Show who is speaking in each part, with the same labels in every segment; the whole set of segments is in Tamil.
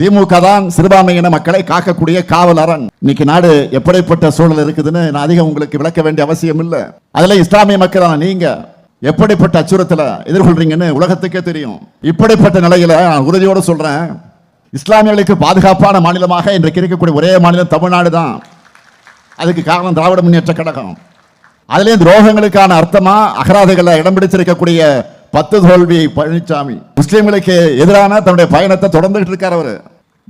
Speaker 1: திமுக தான் சிறுபான்மையின மக்களை காக்கக்கூடிய காவல் அரண் இன்னைக்கு நாடு எப்படிப்பட்ட சூழல் இருக்குதுன்னு நான் அதிகம் உங்களுக்கு விளக்க வேண்டிய அவசியம் இல்லை. அதுல இஸ்லாமிய மக்களான நீங்க எப்படிப்பட்ட அச்சுறுத்தலை எதிர்கொள்றீங்கன்னு உலகத்துக்கே தெரியும். இப்படிப்பட்ட நிலையில நான் உறுதியோடு சொல்றேன். இஸ்லாமியர்களுக்கு பாதுகாப்பான மாநிலமாக இன்றைக்கு இருக்கக்கூடிய ஒரே மாநிலம் தமிழ்நாடு தான். அதுக்கு காரணம் திராவிட முன்னேற்ற கழகம். அதுலேயும் துரோகங்களுக்கான அர்த்தமா அகராதைகளை இடம் பிடிச்சிருக்கக்கூடிய பத்து தோல்வி பழனிசாமி முஸ்லீம்களுக்கு எதிரான தன்னுடைய பயணத்தை தொடர்ந்துகிட்டு இருக்கார் அவர்.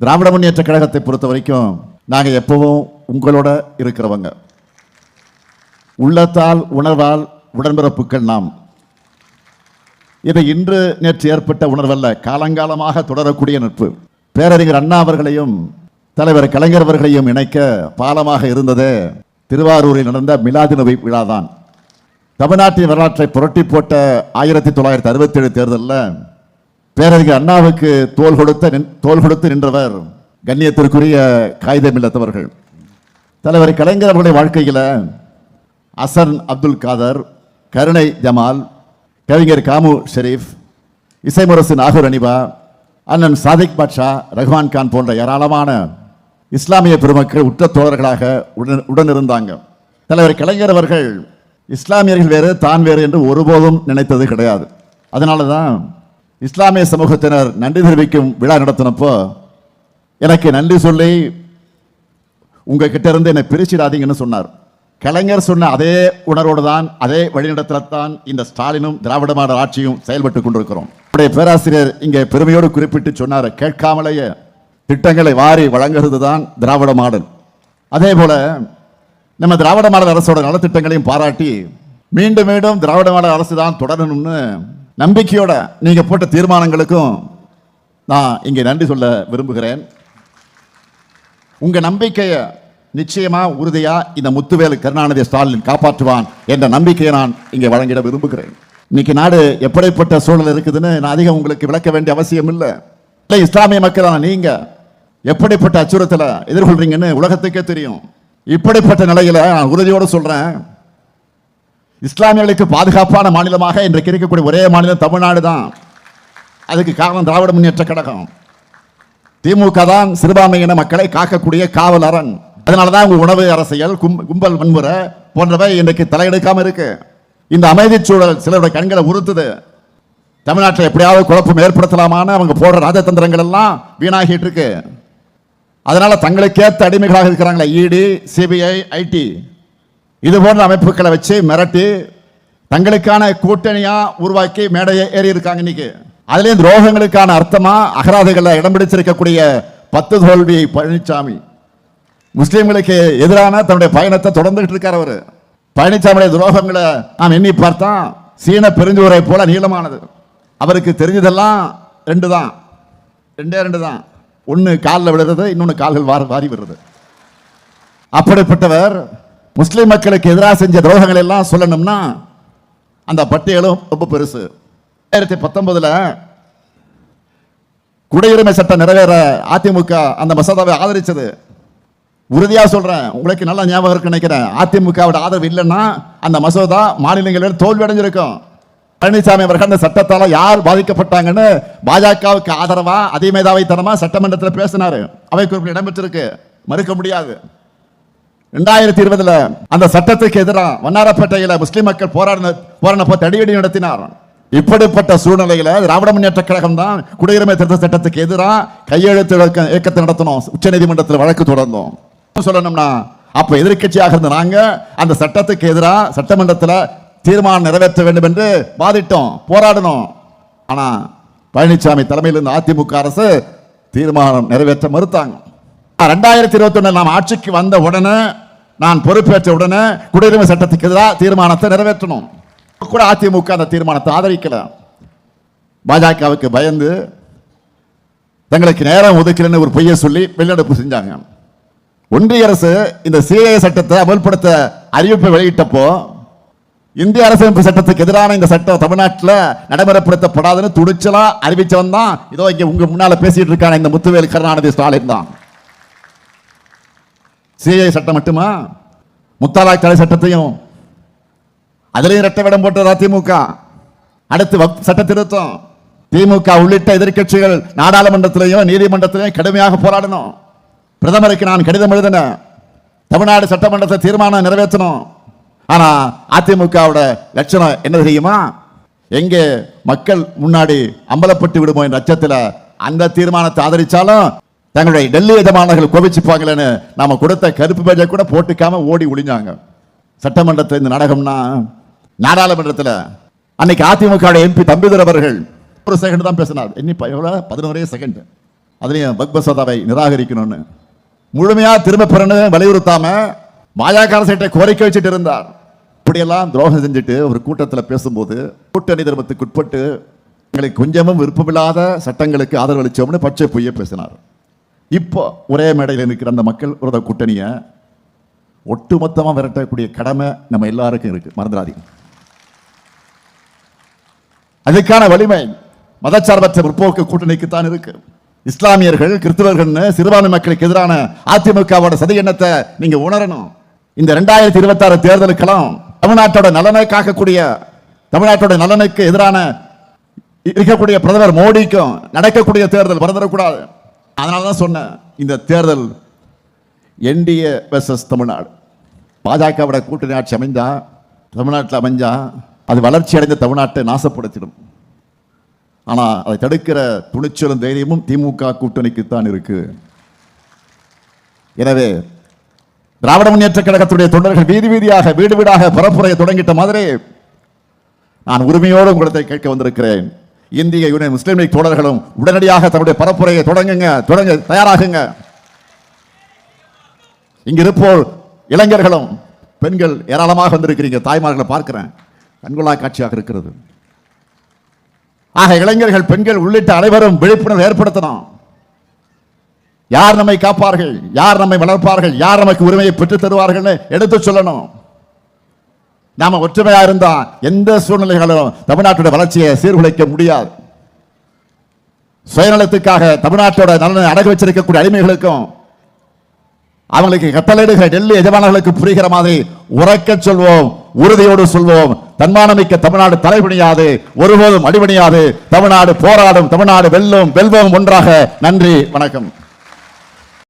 Speaker 1: திராவிட முன்னேற்ற கழகத்தை பொறுத்த வரைக்கும் நாங்கள் எப்பவும் உங்களோட இருக்கிறவங்க. உள்ளத்தால் உணர்வால் உடன்பிறப்புகள் நாம். இது இன்று நேற்று ஏற்பட்ட உணர்வல்ல காலங்காலமாக தொடரக்கூடிய நட்பு. பேரறிஞர் அண்ணா அவர்களையும் தலைவர் கலைஞர் அவர்களையும் இணைக்க பாலமாக இருந்ததே திருவாரூரில் நடந்த மிலாது நபி விழாதான். தமிழ்நாட்டின் வரலாற்றை புரட்டி போட்ட ஆயிரத்தி தொள்ளாயிரத்தி அறுபத்தேழு தேர்தலில் பேரறிஞர் அண்ணாவுக்கு தோல் கொடுத்த நின்- தோல் கொடுத்து நின்றவர் கண்ணியத்திற்குரிய காகிதம் இல்லத்தவர்கள் தலைவர் கலைஞர் அவருடைய வாழ்க்கையில் அசன் அப்துல் காதர் கருணை ஜமால் கவிஞர் காமு ஷெரீஃப் இசைமுரசு நாகூர் அனிபா அண்ணன் சாதிக் பாட்ஷா ரஹ்மான் கான் போன்ற ஏராளமான இஸ்லாமிய பெருமக்கள் உற்ற தோழர்களாக உடன் உடனிருந்தாங்க. தலைவர் கலைஞர் அவர்கள் இஸ்லாமியர்கள் வேறு தான் வேறு என்று ஒருபோதும் நினைத்தது கிடையாது. அதனால தான் இஸ்லாமிய சமூகத்தினர் நன்றி தெரிவிக்கும் விழா நடத்தினப்போ எனக்கு நன்றி சொல்லி உங்ககிட்ட இருந்து என்னை பிரிச்சிடாதீங்கன்னு சொன்னார். கலைஞர் சொன்ன அதே உணர்வோடு தான் அதே வழிநடத்தத்தான் இந்த ஸ்டாலினும் திராவிட மாடல் ஆட்சியும் செயல்பட்டு கொண்டிருக்கிறோம். நம்முடைய பேராசிரியர் இங்கே பெருமையோடு குறிப்பிட்டு சொன்னார் கேட்காமலேயே திட்டங்களை வாரி வழங்குறது தான் திராவிட மாடல். அதே போல நம்ம திராவிட மாடல் அரசோட நலத்திட்டங்களையும் பாராட்டி மீண்டும் மீண்டும் திராவிட மாடல் அரசு தான் தொடரணும்னு நம்பிக்கையோட நீங்கள் போட்ட தீர்மானங்களுக்கும் நான் இங்கே நன்றி சொல்ல விரும்புகிறேன். உங்கள் நம்பிக்கையை நிச்சயமாக உறுதியாக இந்த முத்துவேலு கருணாநிதி ஸ்டாலின் காப்பாற்றுவான் என்ற நம்பிக்கையை நான் இங்கே வழங்கிட விரும்புகிறேன். இன்னைக்கு நாடு எப்படிப்பட்ட சூழல் இருக்குதுன்னு நான் அதிகம் உங்களுக்கு விளக்க வேண்டிய அவசியம் இல்லை. இல்லை, இஸ்லாமிய மக்களான நீங்கள் எப்படிப்பட்ட அச்சுறுத்தலை எதிர்கொள்றீங்கன்னு உலகத்துக்கே தெரியும். இப்படிப்பட்ட நிலையில் நான் உறுதியோடு சொல்கிறேன் இஸ்லாமியர்களுக்கு பாதுகாப்பான மாநிலமாக இன்றைக்கு இருக்கக்கூடிய ஒரே மாநிலம் தமிழ்நாடு தான். அதுக்கு காரணம் திராவிட முன்னேற்ற கழகம். திமுக தான் சிறுபான்மையின மக்களை காக்கக்கூடிய காவல் அரண் அதனால தான் உங்கள் உணவு அரசியல் கும்- கும்பல் வன்முறை போன்றவை இன்றைக்கு தலையெடுக்காமல் இருக்கு. இந்த அமைதி சூழல் சிலருடைய கண்களை உறுத்துது. தமிழ்நாட்டில் எப்படியாவது குழப்பம் ஏற்படுத்தலாமான்னு அவங்க போடுற ராஜதந்திரங்கள் எல்லாம் வீணாகிட்டு இருக்கு. அதனால தங்களுக்கேற்ற அடிமைகளாக இருக்கிறாங்களே இடி சிபிஐ ஐடி இது போன்ற அமைப்புகளை வச்சு மிரட்டி தங்களுக்கான கூட்டணியாக உருவாக்கி மேடையை ஏறி இருக்காங்க இன்னைக்கு. அதுலேயும் துரோகங்களுக்கான அர்த்தமாக அகராதிகளில் இடம் பிடிச்சிருக்கக்கூடிய பத்து தோல்வி பழனிசாமி முஸ்லீம்களுக்கு எதிரான தன்னுடைய பயணத்தை தொடர்ந்துகிட்டு இருக்கார் அவர். பழனிசாமியுடைய துரோகங்களை நாம் எண்ணி பார்த்தா சீன பெருஞ்சுவரை போல நீளமானது. அவருக்கு தெரிஞ்சதெல்லாம் ரெண்டு தான். ரெண்டே ரெண்டு தான். ஒன்று காலில் விழுறது இன்னொன்று கால்கள் வாரி வாரி விடுறது. அப்படிப்பட்டவர் முஸ்லீம் மக்களுக்கு எதிராக செஞ்ச துரோகங்கள் எல்லாம் சொல்லணும்னா அந்த பட்டியலும் ரொம்ப பெருசு. ரெண்டாயிரத்தி பத்தொன்பதுல குடியுரிமை சட்டம் நிறைவேற அதிமுக அந்த மசோதாவை ஆதரிச்சது. உறுதியாக சொல்கிறேன் உங்களுக்கு நல்லா ஞாபகம் இருக்குன்னு நினைக்கிறேன். அதிமுகவோட ஆதரவு இல்லைன்னா அந்த மசோதா மாநிலங்களில் தோல்வி அடைஞ்சிருக்கும் பழனிசாமி அவர்கள் அந்த சட்டத்தால் யார் பாதிக்கப்பட்டாங்கன்னு பாஜகவுக்கு ஆதரவா அதிமேதாவைத்தனமா சட்டமன்றத்தில் பேசினார். அவை குறிப்பில் இடம்பெற்றிருக்கு. மறுக்க முடியாது. ரெண்டாயிரத்தி இருபதுல அந்த சட்டத்துக்கு எதிராக வண்ணாரப்பேட்டையில முஸ்லிம் மக்கள் போராடின போராடினப்போ தடியடி நடத்தினார். இப்படிப்பட்ட சூழ்நிலையில திராவிட முன்னேற்ற கழகம் தான் குடியுரிமை திருத்த சட்டத்துக்கு எதிராக கையெழுத்து இயக்கத்தை நடத்தணும் உச்சநீதிமன்றத்தில் வழக்கு தொடர்ந்தோம். சொல்லணும்னா அப்ப எதிர்க்கட்சியாக இருந்த நாங்க அந்த சட்டத்துக்கு எதிராக சட்டமன்றத்தில் தீர்மானம் நிறைவேற்ற வேண்டும் என்று வாதிட்டோம் போராடினோம். ஆனா பழனிசாமி தலைமையில் இருந்த அதிமுக அரசு தீர்மானம் நிறைவேற்ற மறுத்தாங்க. ரெண்டாயிரத்தி இருபத்தி நாம் ஆட்சிக்கு வந்த உடனே நான் பொறுப்பேற்ற உடனே குடியுரிமை சட்டத்துக்கு எதிராக தீர்மானத்தை நிறைவேற்றணும். கூட அதிமுக அந்த தீர்மானத்தை ஆதரிக்கல. பாஜகவுக்கு பயந்து தங்களுக்கு நேரம் ஒதுக்கலன்னு ஒரு பொய்யை சொல்லி வெளிநடப்பு செஞ்சாங்க. ஒன்றிய அரசு இந்த சிஏ சட்டத்தை அமல்படுத்த அறிவிப்பை வெளியிட்டப்போ இந்திய அரசமைப்பு சட்டத்துக்கு எதிரான இந்த சட்டம் தமிழ்நாட்டில் நடைமுறைப்படுத்தப்படாதுன்னு துணிச்சலா அறிவிச்சவன் தான். இதோ இங்கே உங்க முன்னால பேசிட்டு இருக்கான இந்த முத்துவேல் கருணாநிதி ஸ்டாலின் தான். சிஐ சட்டம் மட்டுமா? முத்தாலாய் தடை சட்டத்தையும் அதிலையும் இரட்டை விடம் போட்டது அதிமுக அடுத்து சட்ட திருத்தம். திமுக உள்ளிட்ட எதிர்க்கட்சிகள் நாடாளுமன்றத்திலையும் நீதிமன்றத்திலையும் கடுமையாக போராடணும். பிரதமருக்கு நான் கடிதம் எழுதினேன் தமிழ்நாடு சட்டமன்றத்தை தீர்மானம் நிறைவேற்றணும். ஆனா அதிமுகவோட லட்சணம் என்ன தெரியுமா? எங்கே மக்கள் முன்னாடி அம்பலப்பட்டு விடுமோ என்ற அச்சத்தில் அந்த தீர்மானத்தை ஆதரிச்சாலும் தங்களுடைய டெல்லி எஜமானர்கள் கோபிச்சுப்பாங்களேன்னு நாம கொடுத்த கருப்பு பேஜை கூட போட்டுக்காம ஓடி ஒளிஞ்சாங்க. சட்டமன்றத்தில் இந்த நாடகம்னா நாடாளுமன்றத்தில் அன்னைக்கு அதிமுக எம்பி தம்பிதர் அவர்கள் ஒரு செகண்ட் தான் பேசினார். என்ன எவ்வளோ பதினோரே செகண்ட் அதுலேயும் பக்பசோதாவை நிராகரிக்கணும்னு. முழுமையாக திரும்ப பெறணும் வலியுறுத்தாம பாஜக அரசிட்ட கோரிக்கை வச்சுட்டு இருந்தார். இப்படியெல்லாம் துரோகம் செஞ்சுட்டு ஒரு கூட்டத்தில் பேசும்போது கூட்டணி தர்மத்துக்கு உட்பட்டு எங்களுக்கு கொஞ்சமும் விருப்பமில்லாத சட்டங்களுக்கு ஆதரவு பச்சை பொய்ய பேசினார். இப்போ ஒரே மேடையில் இருக்கிற அந்த மக்கள் விரோத கூட்டணியை ஒட்டுமொத்தமாக விரட்டக்கூடிய கடமை நம்ம எல்லாருக்கும் இருக்கு. மறந்துடாதீங்க. அதுக்கான வலிமை மதச்சார்பற்ற முற்போக்கு கூட்டணிக்கு தான் இருக்கு. இஸ்லாமியர்கள் கிறிஸ்தவர்கள் சிறுபான்மை மக்களுக்கு எதிரான அதிமுகவோட சதி எண்ணத்தை நீங்க உணரணும். இந்த ரெண்டாயிரத்தி இருபத்தி ஆறு தேர்தலுக்கெல்லாம் தமிழ்நாட்டோட நலனை காக்கக்கூடிய தமிழ்நாட்டோட நலனுக்கு எதிரான இருக்கக்கூடிய பிரதமர் மோடிக்கும் நடக்கக்கூடிய தேர்தல் மறந்துடக்கூடாது. அதனால தான் சொன்னேன் இந்த தேர்தல் என்டிஏ வெர்சஸ் தமிழ்நாடு. பாஜகவோட கூட்டணி ஆட்சி அமைஞ்சா தமிழ்நாட்டில் அமைஞ்சா அது வளர்ச்சி அடைந்த தமிழ்நாட்டை நாசப்படுத்திடும். ஆனால் அதை தடுக்கிற துணிச்சலும் தைரியமும் திமுக கூட்டணிக்கு தான் இருக்கு. எனவே திராவிட முன்னேற்ற கழகத்துடைய தொண்டர்கள் வீதி வீதியாக வீடு வீடாக பரப்புரையை தொடங்கிட்ட மாதிரி நான் உரிமையோடு உங்களிடத்தை கேட்க வந்திருக்கிறேன். இந்திய யூனியன் முஸ்லீம் லீக் தோழர்களும் உடனடியாக தன்னுடைய பரப்புரையை தொடங்குங்க தொடங்க தயாராகுங்க. இங்க இருப்போர் இளைஞர்களும் பெண்கள் ஏராளமாக வந்திருக்கிறீங்க. தாய்மார்களை பார்க்கிறேன். கண்கொள்ளா காட்சியாக இருக்கிறது. ஆக இளைஞர்கள் பெண்கள் உள்ளிட்ட அனைவரும் விழிப்புணர்வு ஏற்படுத்தணும். யார் நம்மை காப்பார்கள்? யார் நம்மை வளர்ப்பார்கள்? யார் நமக்கு உரிமையை பெற்றுத் தருவார்கள்னு எடுத்து சொல்லணும். நாம ஒற்றுமையா இருந்தா எந்த சூழ்நிலைகளும் தமிழ்நாட்டோட வளர்ச்சியை சீர்குலைக்க முடியாது. சுயநலத்துக்காக தமிழ்நாட்டோட நலனை அடகு வச்சிருக்கக்கூடிய அடிமைகளுக்கும் அவங்களுக்கு கட்டளையிடுகிற டெல்லி எஜமானர்களுக்கு புரிகிற மாதிரி உறக்க சொல்வோம் உறுதியோடு சொல்வோம். தன்மானமிக்க தமிழ்நாடு தலைபணியாது ஒருபோதும் அடிபணியாது. தமிழ்நாடு போராடும் தமிழ்நாடு வெல்லும் வெல்வோம் ஒன்றாக. நன்றி வணக்கம்.